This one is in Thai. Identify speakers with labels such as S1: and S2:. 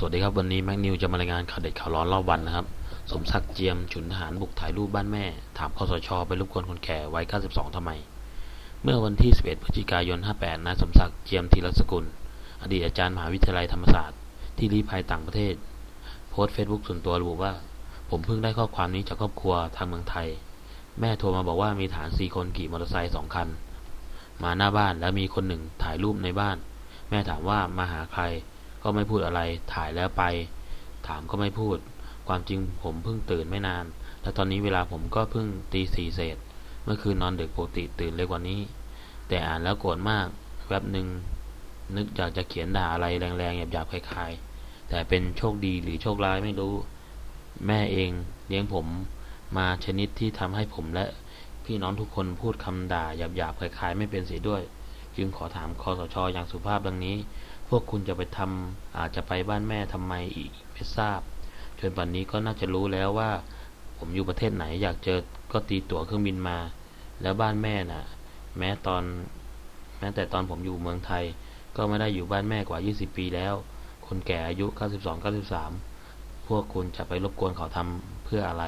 S1: สวัสดีครับวันนี้แม็กนิวจะมารายงานข่าวเด็ดข่าวร้อนรอบวันนะครับ สมศักดิ์เจียมฉุนทหารบุกถ่ายรูปบ้านแม่ ถามคอสชไปรบกวนคนแก่วัย 92 ทำไม เมื่อวันที่ 11 พฤศจิกายน 58 นายสมศักดิ์เจียมธีรสกุล อดีตอาจารย์มหาวิทยาลัยธรรมศาสตร์ที่ลี้ภัยต่างประเทศ โพสต์เฟซบุ๊กส่วนตัวระบุว่า ผมเพิ่งได้ข้อความนี้จากครอบครัวทางเมืองไทย แม่โทรมาบอกว่ามีฐาน4คนขี่มอเตอร์ไซค์2คัน มาหน้าบ้านแล้วมีคนหนึ่งถ่ายรูปในบ้าน แม่ถามว่ามาหาใคร ก็ไม่พูดอะไร ถ่ายแล้วไป ถามก็ไม่พูด ความจริงผมเพิ่งตื่นไม่นาน และตอนนี้เวลาผมก็เพิ่งตีสี่เศษ เมื่อคืนนอนดึกปกติตื่นเร็วกว่านี้ แต่อ่านแล้วโกรธมาก แวบหนึ่งนึกอยากจะเขียนด่าอะไรแรงๆหยาบๆคลายๆ แต่เป็นโชคดีหรือโชคร้ายไม่รู้ แม่เองเลี้ยงผมมาชนิดที่ทำให้ผมและพี่น้องทุกคนพูดคำด่าหยาบๆคล้ายๆ ไม่เป็นเสียด้วย จึงขอถามคอสชอย่างสุภาพดังนี้ พวกคุณจะไปทำอาจจะไปบ้านแม่ทำไมอีกไม่ทราบ จนปันนี้ก็น่าจะรู้แล้วว่า ผมอยู่ประเทศไหนอยากเจอก็ตีตั๋วเครื่องบินมา แล้วบ้านแม่น่ะ แม้ตอน แม้แต่ตอนผมอยู่เมืองไทย ก็ไม่ได้อยู่บ้านแม่กว่า 20 ปีแล้ว คนแก่อายุ 92 93 พวกคุณจะไปรบกวนเขาทำเพื่ออะไร